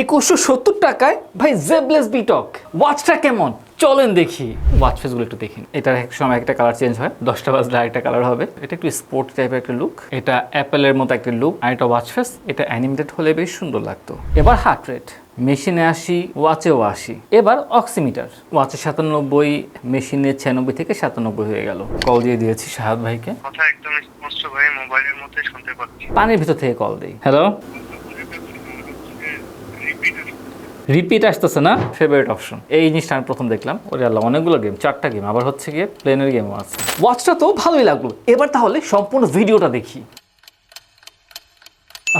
একুশশো সত্তর টাকায় ভাই জেবলেস বিটক ওয়াচটা কেমন? চলেন দেখি। ওয়াচ ফেসগুলো একটু দেখি। এটার এক সময় একটা কালার চেঞ্জ হয়। দশটা বাজলে আরেকটা কালার হবে। এটা একটু স্পোর্ট টাইপের একটা লুক এটা অ্যাপেলের মতো একটা লুক আর এটা ওয়াচ ফেস এটা অ্যানিমেটেড হলে বেশ সুন্দর লাগতো। এবার হার্ট রেট মেশিনে আসি ওয়াচেও আসি এবার অক্সিমিটার ওয়াচে সাতানব্বই মেশিনে ছিয়ানব্বই থেকে সাতানব্বই হয়ে গেল। কল দিয়ে দিয়েছি শাহাদ ভাইকে। কথা একদম স্পষ্ট ভাই মোবাইলের মধ্যে শুনতে পাচ্ছি। পানির ভিতর থেকে কল দিই। হ্যালো রিপিট আসতেছে না ফেভারিট অপশন এই জিনিসটা আমি প্রথম দেখলাম। ওরে আল্লাহ, অনেকগুলো গেম চারটা গেম আবার হচ্ছে গিয়ে প্লেনের গেমও আছে। ওয়াচটা তো ভালোই লাগল। এবার তাহলে সম্পূর্ণ ভিডিওটা দেখি।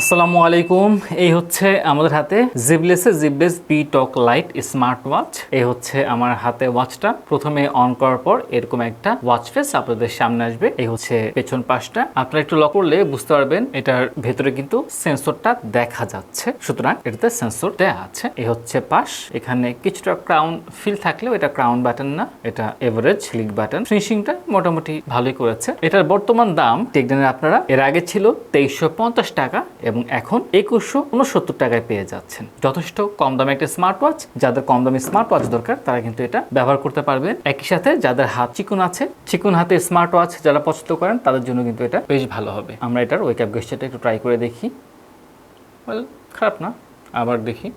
আসসালামু আলাইকুম। এই হচ্ছে আমাদের হাতে জিবলেসের Zeblaze B talk lite smart watch এই হচ্ছে আমার হাতে ওয়াচটা প্রথমে অন করার পর এরকম একটা ওয়াচ ফেস আপনাদের সামনে আসবে। এই হচ্ছে পেছন পাশটা। আপনারা একটু লক করলে বুঝতে পারবেন, এটার ভেতরে কিন্তু সেন্সরটা দেখা যাচ্ছে। সুতরাং এটাতে সেন্সর দেয়া আছে। এই হচ্ছে পাশ। এখানে কিছুটা ক্রাউন ফিল থাকলেও এটা ক্রাউন বাটন না, এটা এভারেজ ক্লিক বাটন ফিনিশিংটা মোটামুটি ভালোই করেছে। এটার বর্তমান দাম টেকডেনের আপনারা, এর আগে ছিল তেইশশো টাকা এবং এখন একুশশো উনসত্তর টাকায় পেয়ে যাচ্ছেন। যথেষ্ট কম দামে একটা স্মার্ট ওয়াচ যাদের কম দামে স্মার্ট ওয়াচ দরকার, তারা কিন্তু এটা ব্যবহার করতে পারবেন। একই সাথে যাদের হাত চিকুন আছে, চিকুন হাতে স্মার্ট ওয়াচ যারা পছন্দ করেন, তাদের জন্য কিন্তু এটা বেশ ভালো হবে। আমরা এটার ওয়েক আপ গেস্টটা একটু ট্রাই করে দেখি। খারাপ না, আবার দেখি।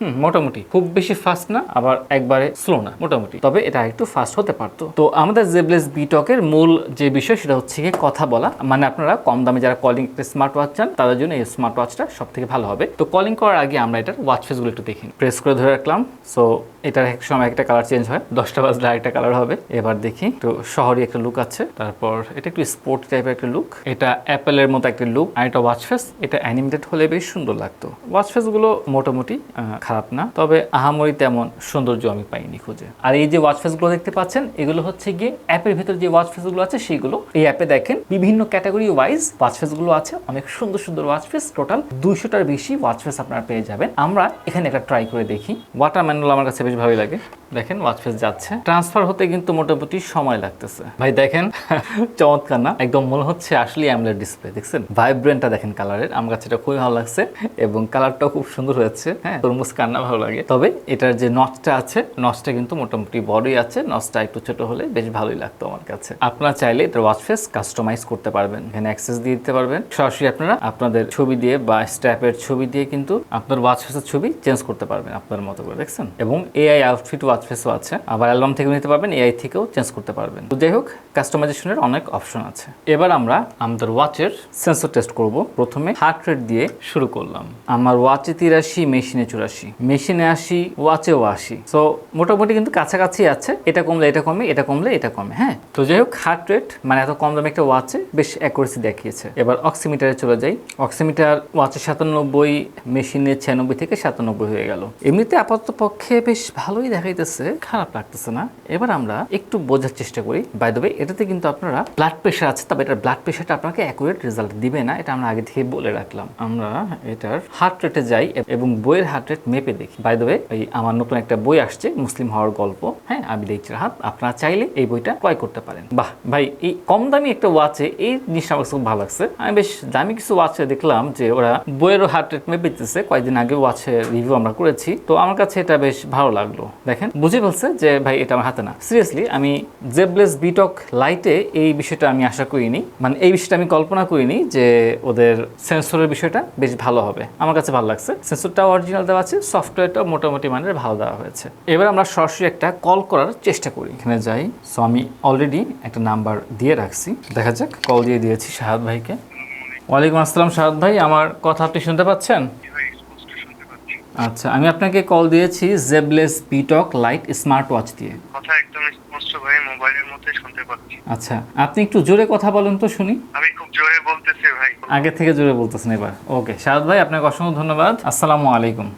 হুম, মোটামুটি। খুব বেশি ফাস্ট না, আবার একবারে স্লো না, মোটামুটি। তবে এটা একটু ফাস্ট হতে পারতো। তো আমাদের জেবলেস বিটকের মূল যে বিষয়, সেটা হচ্ছে গিয়ে কথা বলা। মানে আপনারা কম দামে যারা কলিং স্মার্ট ওয়াচ চান, তাদের জন্য এই স্মার্ট ওয়াচটা সব থেকে ভালো হবে। তো কলিং করার আগে আমরা এটার ওয়াচ ফেসগুলো একটু দেখি। প্রেস করে ধরে রাখলাম। সো এটার এক সময় একটা কালার চেঞ্জ হয়। দশটা বাজলে আরেকটা কালার হবে। এবার দেখি। একটু শহরে একটা লুক আছে। তারপর এটা একটু স্পোর্ট টাইপের একটা লুক এটা অ্যাপেলের মতো একটা লুক আর এটা ওয়াচ ফেস এটা অ্যানিমেটেড হলে বেশ সুন্দর লাগতো। ওয়াচ ফেসগুলো মোটামুটি খারাপ না, তবে আহামরি তেমন সৌন্দর্য আমি পাইনি খুঁজে। আর এই যে ওয়াচ ফেসগুলো দেখতে পাচ্ছেন, এগুলো হচ্ছে গিয়ে অ্যাপের ভেতরে যে ওয়াচ ফেসগুলো আছে, সেগুলো এই অ্যাপে দেখেন বিভিন্ন ক্যাটাগরি ওয়াইজ ওয়াচ ফেসগুলো আছে, অনেক সুন্দর সুন্দর ওয়াচ ফেস টোটাল দুইশোটার বেশি ওয়াচ ফেস আপনারা পেয়ে যাবেন। আমরা এখানে একটা ট্রাই করে দেখি। ওয়াটার ম্যানুয়াল আমার কাছে বেশ ভালোই লাগে। দেখেন ওয়াচ ফেস যাচ্ছে। ট্রান্সফার হতে কিন্তু মোটামুটি সময় লাগতেছে। ভাই, দেখেন, চমৎকার না? একদম মনে হচ্ছে আসলে অ্যামলেট ডিসপ্লে দেখছেন? ভাইব্রেন্টটা দেখেন কালারের আমার কাছে এটা খুবই ভালো লাগছে এবং কালারটাও খুব সুন্দর হয়েছে হ্যাঁ? তরমুজ কান্না ভালো লাগে। তবে এটার যে নচটা আছে নচটা কিন্তু মোটামুটি বড়ই আছে। নচটা একটু ছোট হলে বেশ ভালোই লাগতো আমার কাছে। আপনারা চাইলে এটার ওয়াচ ফেস কাস্টমাইজ করতে পারবেন। এখানে অ্যাক্সেস দিয়ে দিতে পারবেন। সরাসরি আপনারা আপনাদের ছবি দিয়ে বা স্ট্যাপের ছবি দিয়ে কিন্তু আপনার ওয়াচ ফেসের ছবি চেঞ্জ করতে পারবেন আপনার মতো করে, দেখছেন? এবং এআই আউটফিট ওয়াচ ফেসও আছে, আবার অ্যালবাম থেকে নিতে পারবেন এআই থেকেও চেঞ্জ করতে পারবেন। তো যাই হোক কাস্টমাইজেশনের অনেক অপশন আছে। এবার আমরা আমাদের ওয়াচের সেন্সর টেস্ট করব। প্রথমে হার্ট রেট দিয়ে শুরু করলাম। আমার ওয়াচে তিরাশি মেশিনে চুরাশি। মেশিনে আসি ওয়াচেও আসি সো মোটামুটি কিন্তু কাছাকাছি আছে। এটা কমলে এটা কমে, এটা কমলে এটা কমে হ্যাঁ? তো যাই হোক হার্ট রেট মানে এত কম দামে একটা ওয়াচে বেশ অ্যাকুরেসি দেখিয়েছে। এবার অক্সিমিটারে চলে যাই। অক্সিমিটার ওয়াচে সাতানব্বই মেশিনে ছিয়ানব্বই থেকে সাতানব্বই হয়ে গেল। এমনিতে আপাতত পক্ষে বেশ ভালোই দেখাইতেছে। খারাপ লাগতেছে না। এবার আমরা একটু বোঝার চেষ্টা করি। বাই দ্য এটাতে কিন্তু আপনারা ব্লাড প্রেশার আছে, তবে এটার ব্লাড প্রেশারটা আপনাকে অ্যাকুরেট রেজাল্ট দিবে না, এটা আমরা আগে থেকে বলে রাখলাম। আমরা এটার হার্ট রেটে যাই এবং বইয়ের হার্ট রেট মেপে দেখি। বাই দ্য এই আমার নতুন একটা বই আসছে, মুসলিম হওয়ার গল্প। হ্যাঁ আমি দেখছি হাত আপনারা চাইলে এই বইটা ক্রয় করতে পারেন। বাহ, ভাই, এই কম দামি একটা ওয়াচে এই জিনিসটা আমার খুব ভালো লাগছে। আমি বেশ দামি কিছু ওয়াচে দেখলাম যে ওরা বইয়েরও হার্ট রেট মেপে দিতেছে। কয়েকদিন আগে ওয়াচে রিভিউ আমরা করেছি। তো আমার কাছে এটা বেশ ভালো লাগল। দেখেন বুঝে ফেলছে যে, ভাই, এটা আমার হাতে না। সিরিয়াসলি আমি জেবলেস বিটক লাইটে এই বিষয়টা আমি আশা করিনি। মানে এই বিষয়টা আমি কল্পনা করিনি যে, ওদের সেন্সরের বিষয়টা বেশ ভালো হবে। আমার কাছে ভালো লাগছে। সেন্সরটা অরিজিনাল দেওয়া আছে সফটওয়্যারটা মোটামুটি মানের ভালো দেওয়া হয়েছে। এবার আমরা সরাসরি একটা কল করার চেষ্টা করি। এখানে যাই। সো আমি অলরেডি একটা নাম্বার দিয়ে রাখছি। দেখা যাক কল দিয়ে দিয়েছি শাহাদ ভাইকে। ওয়ালাইকুম আসসালাম শাহাদ ভাই, আমার কথা আপনি শুনতে পাচ্ছেন জি ভাই স্পষ্ট শুনতে পাচ্ছি আচ্ছা আমি আপনাকে কল দিয়েছি Zeblaze Btalk lite smart watch দিয়ে। কথা একদম স্পষ্ট ভাই মোবাইলের মধ্যে শুনতে পাচ্ছি। আচ্ছা আপনি একটু জোরে কথা বলেন তো শুনি। আমি খুব জোরে বলতেছি ভাই। আগে থেকে জোরে বলতেছেন এবার। ওকে শাহাদ ভাই আপনাকে অসংখ্য ধন্যবাদ। আসসালামু আলাইকুম।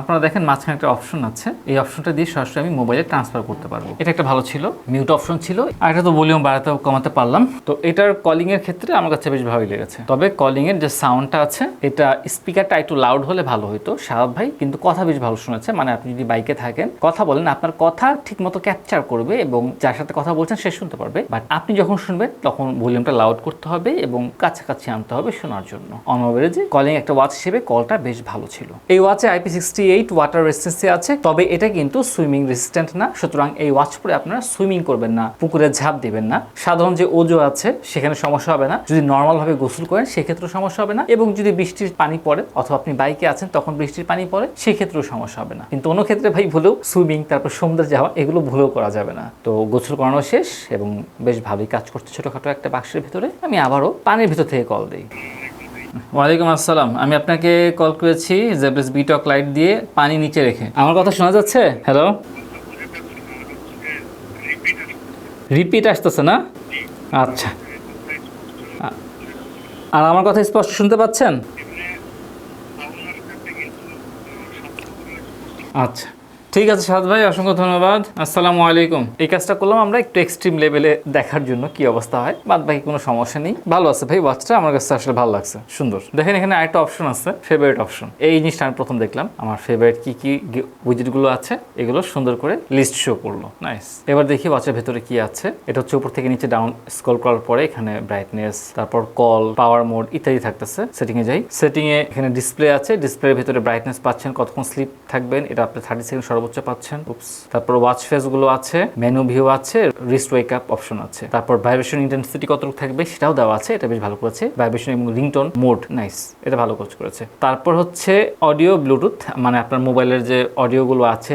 আপনারা দেখেন মাঝখানে একটা অপশন আছে। এই অপশনটা দিয়ে সরাসরি আমি মোবাইলে ট্রান্সফার করতে পারব। এটা একটা ভালো ছিল মিউট অপশন ছিল। আর এটা তো ভলিউম বাড়াতে কমাতে পারলাম। তো এটার কলিং এর ক্ষেত্রে আমার কাছে বেশ ভালোই লেগেছে। তবে কলিং এর যে সাউন্ডটা আছে, এটা স্পিকারটা একটু লাউড হলে ভালো হতো সাহাব ভাই, কিন্তু কথা বেশ ভালো শোনাচ্ছে মানে আপনি যদি বাইকে থাকেন, কথা বলেন, আপনার কথা ঠিক মতো ক্যাপচার করবে এবং যার সাথে কথা বলছেন সে শুনতে পারবে। বাট আপনি যখন শুনবেন, তখন ভলিউমটা লাউড করতে হবে এবং কাছাকাছি আনতে হবে শোনার জন্য। অন যে কলিং একটা ওয়াচ হিসেবে কলটা বেশ ভালো ছিল। এই ওয়াচে IP sixty eight water resistance আছে, তবে এটা কিন্তু সুইমিং রেসিস্ট্যান্ট না। সুতরাং এই ওয়াচ পরে আপনারা সুইমিং করবেন না, পুকুরে ঝাঁপ দিবেন না। সাধারণ যে ওজো আছে, সেখানে সমস্যা হবে না। যদি নর্মাল ভাবে গোসল করেন, সেক্ষেত্রেও সমস্যা হবে না। এবং যদি বৃষ্টির পানি পড়ে, অথবা আপনি বাইকে আছেন, তখন বৃষ্টির পানি পড়ে, সেক্ষেত্রেও সমস্যা হবে না। কিন্তু অন্য ক্ষেত্রে ভাই ভুলেও সুইমিং তারপর সমুদ্রে যাওয়া, এগুলো ভুলেও করা যাবে না। তো গোসল করানো শেষ, এবং বেশ ভালোই কাজ করছে ছোটখাটো একটা বাক্সের ভিতরে। আমি আবারও পানির ভিতর থেকে কল দিই। ওয়ালাইকুম আসসালাম। আমি আপনাকে কল করেছি জেব্রেস বিটক লাইট দিয়ে পানি নিচে রেখে। আমার কথা শোনা যাচ্ছে? হ্যালো রিপিট আসতেছে না? আচ্ছা। আর আমার কথা স্পষ্ট শুনতে পাচ্ছেন? আচ্ছা। ঠিক আছে সাদ ভাই, অসংখ্য ধন্যবাদ। আসসালামু আলাইকুম। এই কাজটা করলাম আমরা একটু এক্সট্রিম লেভেলে দেখার জন্য কি অবস্থা হয়। বাদ বাকি কোনো সমস্যা নেই। ভালো আছে ভাই ওয়াচটা আমার কাছে আসলে ভালো লাগছে। সুন্দর। দেখেন এখানে আরেকটা অপশন আছে ফেভারিট অপশন এই জিনিসটা আমি প্রথম দেখলাম। আমার ফেভারিট কি কি উইজেটগুলো আছে, এগুলো সুন্দর করে লিস্ট শো করল। নাইস এবার দেখি ওয়াচের ভেতরে কি আছে। এটা হচ্ছে উপর থেকে নিচে ডাউন স্ক্রল করার পরে এখানে ব্রাইটনেস তারপর কল পাওয়ার মোড ইত্যাদি থাকতেছে। সেটিং এ যাই। সেটিং এ এখানে ডিসপ্লে আছে। ডিসপ্লের ভেতরে ব্রাইটনেস পাচ্ছেন কতক্ষণ স্লিপ থাকবেন, এটা আপনি থার্টি সেকেন্ড সর্বোচ্চ পাচ্ছেন। তারপর ওয়াচ ফেসগুলো আছে মেনু ভিউ আছে রিস্ট ওয়েক আপ অপশন আছে। তারপর ভাইব্রেশন ইন্টেন্সিটি কতটুকু থাকবে সেটাও দেওয়া আছে, এটা বেশ ভালো করেছে। ভাইব্রেশন এবং রিংটোন মোড নাইস এটা ভালো কাজ করেছে। তারপর হচ্ছে অডিও ব্লুটুথ মানে আপনার মোবাইলের যে অডিওগুলো আছে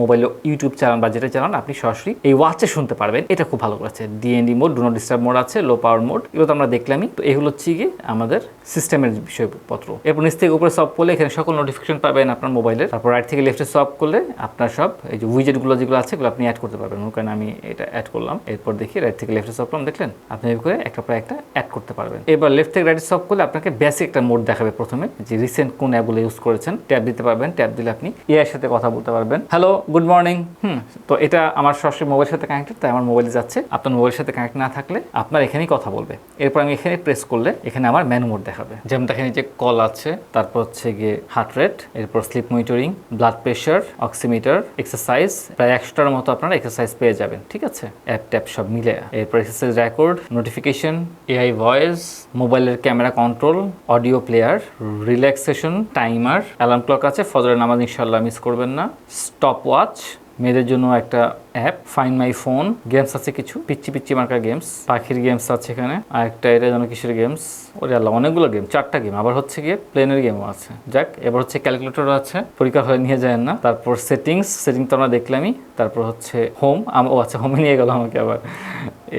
মোবাইলে ইউটিউব চালান বা যেটা চালান আপনি সরাসরি এই ওয়াচে শুনতে পারবেন। এটা খুব ভালো করেছে। DND mode do not disturb mode আছে লো পাওয়ার মোড এগুলো তো আমরা দেখলামই। তো এগুলো হচ্ছে গিয়ে আমাদের সিস্টেমের বিষয়পত্র। এরপর নিচ থেকে উপরে সব করলে এখানে সকল নোটিফিকেশন পাবেন আপনার মোবাইলের। তারপর রাইট থেকে লেফটে সব করলে আপনার সব, এই যে উইজেটগুলো যেগুলো আছে, এগুলো আপনি অ্যাড করতে পারবেন। ওখানে আমি এটা অ্যাড করলাম, এরপর দেখি রাইট থেকে লেফটে সব করলাম, দেখলেন আপনি করে একটা পর একটা অ্যাড করতে পারবেন। এবার লেফট থেকে রাইটে সব করলে আপনাকে বেসিক একটা মোড দেখাবে প্রথমে, যে রিসেন্ট কোন অ্যাপগুলো ইউজ করেছেন। ট্যাব দিতে পারবেন ট্যাব দিলে আপনি এআই সাথে কথা বলতে পারবেন। হ্যালো গুড মর্নিং হুম, তো এটা আমার সরাসরি মোবাইলের সাথে কানেক্টেড তাই আমার মোবাইলে যাচ্ছে। আপনার মোবাইলের সাথে কানেক্ট না থাকলে আপনার এখানেই কথা বলবে। এরপর আমি এখানে প্রেস করলে এখানে আমার ম্যানু মোড দেখাবে। যেমন দেখেন যে কল আছে, তারপর হচ্ছে গিয়ে হার্ট রেট এরপর sleep monitoring blood pressure oximeter exercise প্রায় একশোটার মতো আপনারা এক্সারসাইজ পেয়ে যাবেন, ঠিক আছে? অ্যাপ ট্যাপ সব মিলে। এরপর exercise record notification AI voice মোবাইলের camera control audio player relaxation timer alarm clock আছে, ফজরের নামাজ ইনশাল্লাহ মিস করবেন না স্টপ ওয়াচ মেয়েদের জন্য একটা app find my phone games আছে কিছু পিচ্ছি পিচ্ছি মার্কা গেমস পাখির গেমস আছে এখানে, আর একটা এটা যেন কিসের গেমস ওরে আল্লাহ, অনেকগুলো গেম চারটা গেম আবার হচ্ছে গিয়ে প্লেনের গেমও আছে। যাক, এবার হচ্ছে ক্যালকুলেটর আছে, পরীক্ষা হয়ে নিয়ে যায় না। তারপর সেটিংস সেটিং তো আমরা দেখলামই, তারপর হচ্ছে হোম ও আচ্ছা হোমে নিয়ে গেল আমাকে আবার।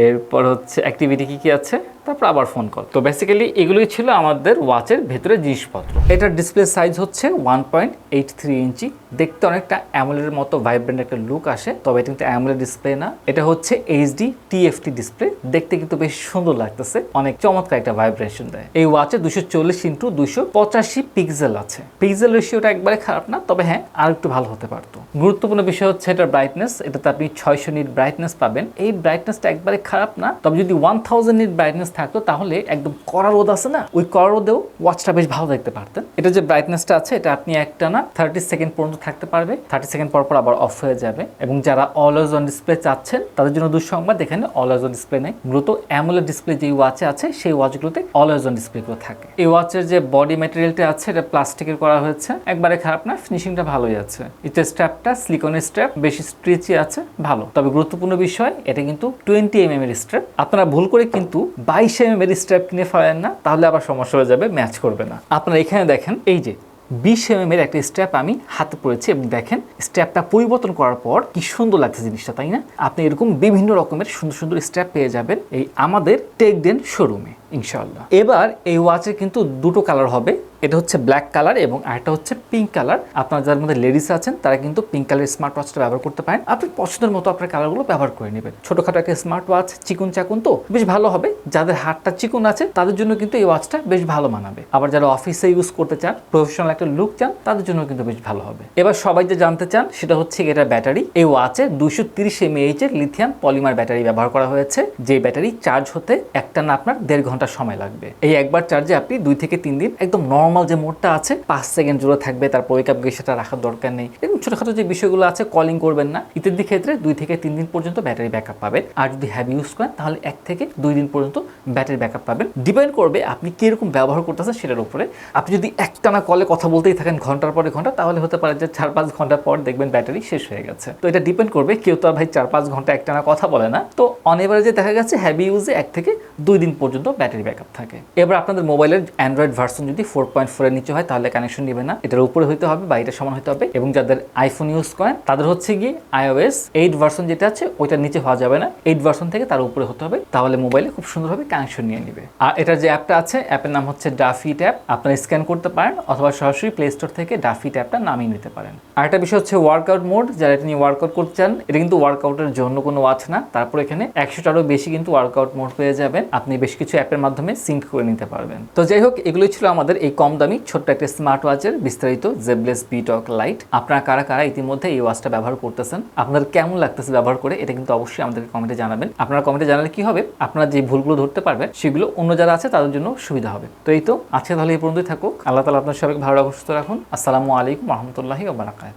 এরপর হচ্ছে অ্যাক্টিভিটি কি কি আছে? তারপর আবার ফোন কল তো বেসিক্যালি এগুলোই ছিল আমাদের ওয়াচের ভেতরে জিনিসপত্র। এটার ডিসপ্লে সাইজ হচ্ছে one point eight three inch. দেখতে অনেকটা অ্যামোলের মতো ভাইব্রেন্ট একটা লুক আসে, তবে এটা কিন্তু অ্যামোলেড ডিসপ্লে না। এটা হচ্ছে এইচডি টিএফটি ডিসপ্লে দেখতে কিন্তু বেশ সুন্দর লাগতেছে। অনেক চমৎকার একটা ভাইব্রেশন দেয়। এই ওয়াচে দুশো চল্লিশ ইন্টু দুশো পঁচাশি পিক্সেল আছে। পিক্সেল রেশিওটা একবারে খারাপ না, তবে হ্যাঁ আর একটু ভালো হতে পারতো। গুরুত্বপূর্ণ বিষয় হচ্ছে এটার ব্রাইটনেস এটাতে আপনি ছয়শো নিট ব্রাইটনেস পাবেন। এই ব্রাইটনেসটা একবারে খারাপ না, তবে যদি ওয়ান থাউজেন্ড নিট ব্রাইটনেস থাকতো, তাহলে একদম কড়া রোদ আছে না? ওই কড়া রোদেও ওয়াচটা বেশ ভালো দেখতে পারতেন। এটা যে ব্রাইটনেসটা আছে, এটা আপনি একটা না থার্টি সেকেন্ড পর্যন্ত থাকতে পারবে। থার্টি সেকেন্ড পর পর আবার অফ হয়ে যাবে। এবং যারা অলওয়েজ অন ডিসপ্লে চাচ্ছেন, তাদের জন্য দুঃসংবাদ, এখানে অলওয়েজ অন ডিসপ্লে নেই। মূলত অ্যামোলেড ডিসপ্লে যে ওয়াচে আছে, সেই ওয়াচগুলোতে অলওয়েজ অন ডিসপ্লেগুলো থাকে। এই ওয়াচের যে বডি ম্যাটেরিয়ালটা আছে, এটা প্লাস্টিকের করা হয়েছে। একবারে খারাপ না ফিনিশিংটা ভালোই আছে। এটা স্ট্র্যাপটা সিলিকনের স্ট্র্যাপ বেশি স্ট্রেচি আছে, ভালো। তবে গুরুত্বপূর্ণ বিষয়, এটা কিন্তু টোয়েন্টি এম এম এর স্ট্র্যাপ আপনারা ভুল করে কিন্তু বাইশ এম এর স্ট্র্যাপ কিনে ফেলেন না, তাহলে আবার সমস্যা হয়ে যাবে ম্যাচ করবে না। আপনারা এখানে দেখেন, এই যে বিশ এম এর একটা স্ট্র্যাপ আমি হাতে পড়েছি এবং দেখেন স্ট্র্যাপটা পরিবর্তন করার পর কি সুন্দর লাগছে জিনিসটা, তাই না? আপনি এরকম বিভিন্ন রকমের সুন্দর সুন্দর স্ট্র্যাপ পেয়ে যাবেন এই আমাদের টেক টেকডেন শোরুমে ইনশাল্লাহ এবার এই ওয়াচের কিন্তু দুটো কালার হবে এটা হচ্ছে ব্ল্যাক কালার এবং আরেকটা হচ্ছে পিঙ্ক কালার আপনার যার মধ্যে লেডিস আছেন, তারা কিন্তু পিঙ্ক কালার স্মার্ট ওয়াচটা ব্যবহার করতে পারেন। আপনি পছন্দের মতো আপনার কালারগুলো ব্যবহার করে নেবেন। ছোটখাটো একটা স্মার্ট ওয়াচ চিকুন চাকুন তো বেশ ভালো হবে। যাদের হাতটা চিকুন আছে, তাদের জন্য কিন্তু এই ওয়াচটা বেশ ভালো মানাবে। আবার যারা অফিসে ইউজ করতে চান প্রফেশনাল একটা লুক চান, তাদের জন্য কিন্তু বেশ ভালো হবে। এবার সবাই যে জানতে চান, সেটা হচ্ছে এটা ব্যাটারি এই ওয়াচে দুশো তিরিশ এমএইচ এর লিথিয়াম পলিমার ব্যাটারি ব্যবহার করা হয়েছে। যে ব্যাটারি চার্জ হতে একটা না আপনার দেড় ঘণ্টা সময় লাগবে। এই একবার চার্জে আপনি দুই থেকে তিন দিন একদম নর্মাল যে মোডটা আছে, পাঁচ সেকেন্ড জুড়ে থাকবে আপ গিয়ে সেটা রাখার দরকার নেই। এবং ছোটখাটো যে বিষয়গুলো আছে কলিং করবেন না। ইত্যাদি ক্ষেত্রে দুই থেকে তিন দিন পর্যন্ত ব্যাটারি ব্যাকআপ পাবেন। আর যদি হ্যাভি ইউজ করেন, তাহলে এক থেকে দুই দিন পর্যন্ত ব্যাটারি ব্যাকআপ পাবেন। ডিপেন্ড করবে আপনি কীরকম ব্যবহার করতেছেন সেটার উপরে। আপনি যদি একটানা কলে কথা বলতেই থাকেন ঘণ্টার পরে ঘণ্টা, তাহলে হতে পারে যে চার পাঁচ ঘণ্টা পর দেখবেন ব্যাটারি শেষ হয়ে গেছে। তো এটা ডিপেন্ড করবে, কেউ তো আর ভাই চার পাঁচ ঘণ্টা একটানা কথা বলে না। তো অন এভারেজে দেখা গেছে হ্যাভি ইউজে এক থেকে দুই দিন পর্যন্ত ব্যাটারি ব্যাকআপ থাকে। এবার আপনাদের মোবাইলের অ্যান্ড্রয়েড ভার্সন যদি ফোর পয়েন্ট ফোরের নিচে হয়, তাহলে কানেকশন নেবে না। এটার উপরে হইতে হবে বা এটা সমান হতে হবে। এবং যাদের আইফোন ইউজ করেন, তাদের হচ্ছে গিয়ে আইওএস এইট ভার্সন যেটা আছে, ওইটার নিচে হওয়া যাবে না। এইট ভার্সন থেকে তার উপরে হতে হবে। তাহলে মোবাইলে খুব সুন্দরভাবে কানেকশন নিয়ে নেবে। আর এটার যে অ্যাপটা আছে অ্যাপের নাম হচ্ছে ডাফি ট্যাপ আপনারা স্ক্যান করতে পারেন, অথবা সরাসরি প্লে স্টোর থেকে ডাফি ট্যাপটা নামিয়ে নিতে পারেন। আর একটা বিষয় হচ্ছে ওয়ার্কআউট মোড যারা এটা নিয়ে ওয়ার্কআউট করতে চান, এটা কিন্তু ওয়ার্কআউটের জন্য কোনো ওয়াচ না। তারপর এখানে একশোটারও বেশি কিন্তু ওয়ার্কআউট মোড পেয়ে যাবেন। আপনি বেশ কিছু অ্যাপের মাধ্যমে সিঙ্ক করে নিতে পারবেন। তো যাই হোক, এগুলোই ছিল আমাদের এই কম দামি ছোট্ট একটা স্মার্ট ওয়াচের বিস্তারিত জেবলেস বিটক লাইট আপনারা কারা কারা ইতিমধ্যে এই ওয়াচটা ব্যবহার করতেছেন? আপনাদের কেমন লাগতেছে ব্যবহার করে? এটা কিন্তু অবশ্যই আমাদেরকে কমেন্টে জানাবেন। আপনারা কমেন্টে জানালে কি হবে? আপনারা যে ভুলগুলো ধরতে পারবেন, সেগুলো অন্য যারা আছে, তাদের জন্য সুবিধা হবে। তো এই তো, আজকে তাহলে এই পর্যন্তই থাকুক। আল্লাহ তালা আপনার সবাইকে ভালো রাখুন রাখুন। আসসালামু আলাইকুম রহমতুল্লাহি ওবরাকাত